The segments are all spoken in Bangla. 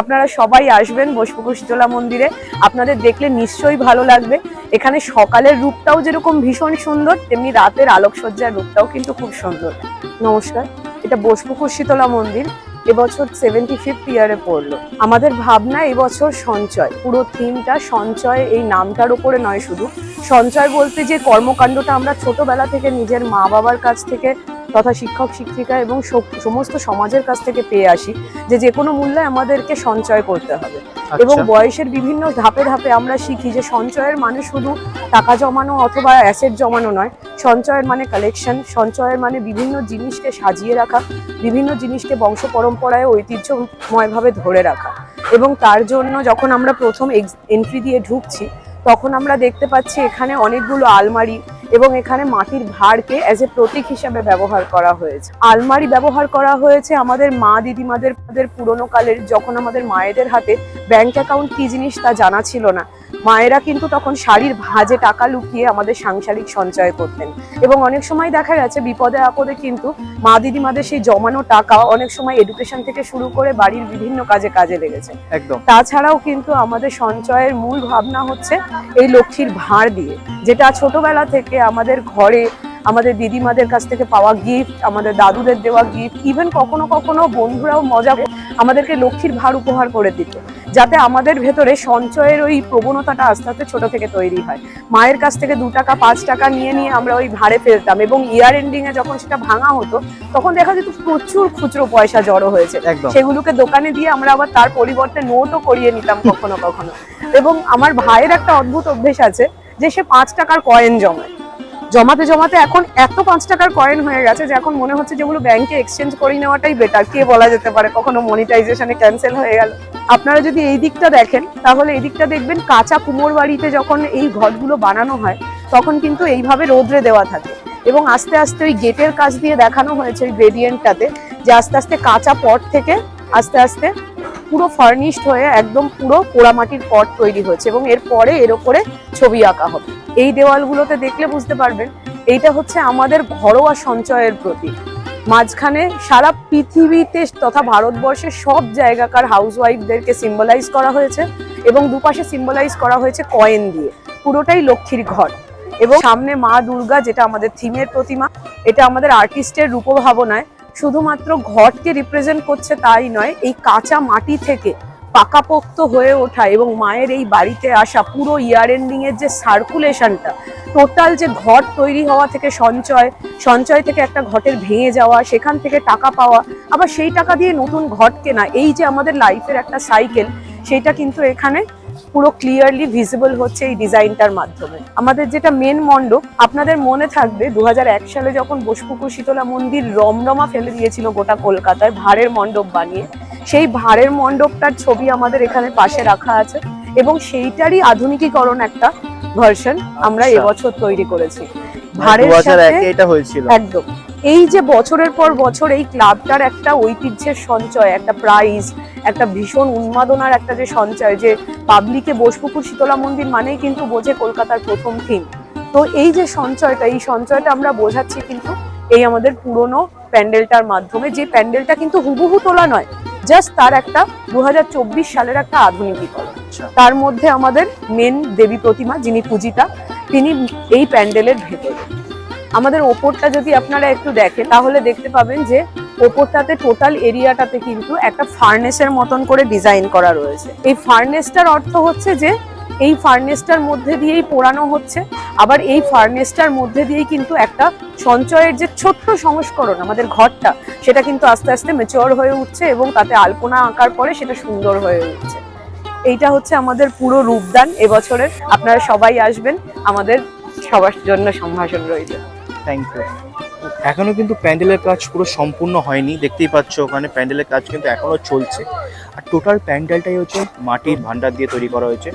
আপনারা সবাই আসবেন বসপুকুর শীতলা মন্দিরে। আপনাদের দেখলে নিশ্চয়ই ভালো লাগবে। এখানে সকালের রূপটাও যেরকম ভীষণ সুন্দর, তেমনি রাতের আলোকসজ্জার রূপটাও কিন্তু খুব সুন্দর। নমস্কার, এটা বসপুকুর শীতলা মন্দির, এবছর সেভেন্টি ফিফথ ইয়ারে পড়ল। আমাদের ভাবনা এবছর সঞ্চয়, পুরো থিমটা সঞ্চয়, এই নামটার উপরে নয় শুধু। সঞ্চয় বলতে যে কর্মকাণ্ডটা আমরা ছোটবেলা থেকে নিজের মা বাবার কাছ থেকে তথা শিক্ষক শিক্ষিকা এবং সমস্ত সমাজের কাছ থেকে পেয়ে আসি যে যে কোনো মূল্যে আমাদেরকে সঞ্চয় করতে হবে। এবং আচ্ছা বয়সের বিভিন্ন ধাপে ধাপে আমরা শিখি যে সঞ্চয়ের মানে শুধু টাকা জমানো অথবা অ্যাসেট জমানো নয় সঞ্চয়ের মানে কালেকশন সঞ্চয়ের মানে বিভিন্ন জিনিসকে সাজিয়ে রাখা বিভিন্ন জিনিসকে বংশ পরম্পরায় ঐতিহ্যময়ভাবে ধরে রাখা। এবং তার জন্য যখন আমরা প্রথম এন্ট্রি দিয়ে ঢুকছি তখন আমরা দেখতে পাচ্ছি এখানে অনেকগুলো আলমারি এবং এখানে মাটির ভাড়কে অ্যাজ এ প্রতীক হিসাবে ব্যবহার করা হয়েছে। আলমারি ব্যবহার করা হয়েছে আমাদের মা, দিদিমাদের পুরনো কালের, যখন আমাদের মায়েদের হাতে ব্যাংক অ্যাকাউন্ট কি জিনিস তা জানা ছিল না। মায়েরা কিন্তু তখন শাড়ির ভাঁজে টাকা লুকিয়ে আমাদের সাংসারিক সঞ্চয় করতেন। এবং অনেক সময় দেখা গেছে বিপদে আপদে কিন্তু মা দিদিমাদের সেই জমানো টাকা অনেক সময় এডুকেশন থেকে শুরু করে বাড়ির বিভিন্ন কাজে কাজে লেগেছে। একদম। তাছাড়াও কিন্তু আমাদের সঞ্চয়ের মূল ভাবনা হচ্ছে এই লক্ষ্মীর ভাঁড় দিয়ে যেটা ছোটবেলা থেকে আমাদের ঘরে আমাদের দিদিমাদের কাছ থেকে পাওয়া গিফট আমাদের দাদুদের দেওয়া গিফট ইভেন কখনো কখনো বন্ধুরাও মজা করে আমাদেরকে লক্ষ্মীর ভার উপহার করে দিত যাতে আমাদের ভেতরে সঞ্চয়ের ওই প্রবণতাটা আস্তে আস্তে ছোট থেকে তৈরি হয়। মায়ের কাছ থেকে দু টাকা পাঁচ টাকা নিয়ে নিয়ে আমরা ওই ভাড়ে ফেলতাম এবং ইয়ার এন্ডিং এ যখন সেটা ভাঙা হতো তখন দেখা যেত প্রচুর খুচরো পয়সা জড়ো হয়েছে। সেগুলোকে দোকানে দিয়ে আমরা আবার তার পরিবর্তে নোটও করিয়ে নিতাম কখনো কখনো। এবং আমার ভাইয়ের একটা অদ্ভুত অভ্যেস আছে যে সে পাঁচ টাকার কয়েন জমায়। জমাতে জমাতে এখন এত পাঁচ টাকার কয়েন হয়ে গেছে যে এখন মনে হচ্ছে যেগুলো ব্যাংকে এক্সচেঞ্জ করে নেওয়াটাই বেটার কে বলা যেতে পারে? কখনো মনিটাইজেশনে ক্যান্সেল হয়ে গেল। আপনারা যদি এই দিকটা দেখেন, তাহলে এই দিকটা দেখবেন কাঁচা কুমোর বাড়িতে যখন এই ঘরগুলো বানানো হয়, তখন কিন্তু এইভাবে রোদ্রে দেওয়া থাকে। এবং আস্তে আস্তে ওই গেটের কাজ দিয়ে দেখানো হয়েছে ওই গ্রেডিয়েন্টটাতে যে আস্তে আস্তে কাঁচা পট থেকে আস্তে আস্তে পুরো ফার্নিশড হয়ে একদম পুরো পোড়ামাটির পট তৈরি হয়েছে এবং এরপরে এর ওপরে ছবি আঁকা হবে। এই দেওয়ালগুলোতে দেখলে বুঝতে পারবেন, এইটা হচ্ছে আমাদের ঘরোয়া সঞ্চয়ের প্রতীক। মাঝখানে সারা পৃথিবীতে তথা ভারতবর্ষের সব জায়গাকার হাউসওয়াইফদেরকে সিম্বলাইজ করা হয়েছে এবং দুপাশে সিম্বলাইজ করা হয়েছে কয়েন দিয়ে। পুরোটাই লক্ষ্মীর ঘর। এবং সামনে মা দুর্গা, যেটা আমাদের থিমের প্রতিমা, এটা আমাদের আর্টিস্টের রূপভাবনায় শুধুমাত্র ঘরকে রিপ্রেজেন্ট করছে তাই নয়, এই কাঁচা মাটি থেকে পাকাপোক্ত হয়ে ওঠা এবং মায়ের এই বাড়িতে আসা পুরো ইয়ার এন্ডিং এর যে সার্কুলেশনটা টোটাল যে ঘর তৈরি হওয়া থেকে সঞ্চয় সঞ্চয় থেকে একটা ঘটের ভেঙে যাওয়া, সেখান থেকে টাকা পাওয়া, আবার সেই টাকা দিয়ে নতুন ঘট কেনা, এই যে আমাদের লাইফের একটা সাইকেল সেটা কিন্তু এখানে পুরো ক্লিয়ারলি ভিজিবল হচ্ছে এই ডিজাইনটার মাধ্যমে আমাদের যেটা মেন মণ্ডপ আপনাদের মনে থাকবে দু হাজার এক সালে যখন বসপুকুর শীতলা মন্দির রমরমা ফেলে দিয়েছিল গোটা কলকাতায় ভাড়ের মণ্ডপ বানিয়ে সেই ভাড়ের মণ্ডপটার ছবি আমাদের এখানে পাশে রাখা আছে এবং সেইটারই আধুনিকীকরণ একটা ভার্সন আমরা আচ্ছা। এবছর তৈরি করেছি ভাড়ের সাথে এটা হয়েছিল। একদম। এই যে বছরের পর বছর এই ক্লাবটার একটা ঐতিহ্যের সঞ্চয় একটা প্রাইজ একটা ভীষণ উন্মাদনার একটা যে সঞ্চয় যে পাবলিকে বসপুকুর শীতলা মন্দির মানেই কিন্তু বোঝে কলকাতার প্রথম থিম তো এই যে সঞ্চয়টা এই সঞ্চয়টা আমরা বোঝাচ্ছি কিন্তু এই আমাদের পুরনো প্যান্ডেলটার মাধ্যমে যে প্যান্ডেলটা কিন্তু হুবহু তোলা নয় জাস্ট তার একটা দু হাজার চব্বিশ সালের একটা আধুনিকীকরণ। আচ্ছা। তার মধ্যে আমাদের মেন দেবী প্রতিমা যিনি পূজিতা তিনি এই প্যান্ডেলের ভেতরে। আমাদের ওপরটা যদি আপনারা একটু দেখেন, তাহলে দেখতে পাবেন যে ওপরটাতে টোটাল এরিয়াটাতে কিন্তু একটা ফার্নেসের মতন করে ডিজাইন করা রয়েছে। এই ফার্নেসটার অর্থ হচ্ছে যে এই ফার্নেসটার মধ্যে দিয়েই পোড়ানো হচ্ছে, আবার এই ফার্নেসটার মধ্যে দিয়েই কিন্তু একটা সঞ্চয়ের যে ছোট্ট সংস্করণ আমাদের ঘরটা, সেটা কিন্তু আস্তে আস্তে মেচিওর হয়ে উঠছে এবং তাতে আলপনা আঁকার পরে সেটা সুন্দর হয়ে উঠছে। এইটা হচ্ছে আমাদের পুরো রূপদান এবছরের। আপনারা সবাই আসবেন, আমাদের সবার জন্য সম্ভাষণ রইল। থ্যাংক ইউ এখনও কিন্তু প্যান্ডেলের কাজ পুরো সম্পূর্ণ হয়নি, দেখতেই পাচ্ছ ওখানে প্যান্ডেলের কাজ কিন্তু এখনও চলছে। আর টোটাল প্যান্ডেলটাই হচ্ছে মাটির ভান্ডার দিয়ে তৈরি করা হয়েছে।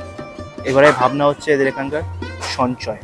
এবারে ভাবনা হচ্ছে এদের এখানকার সঞ্চয়।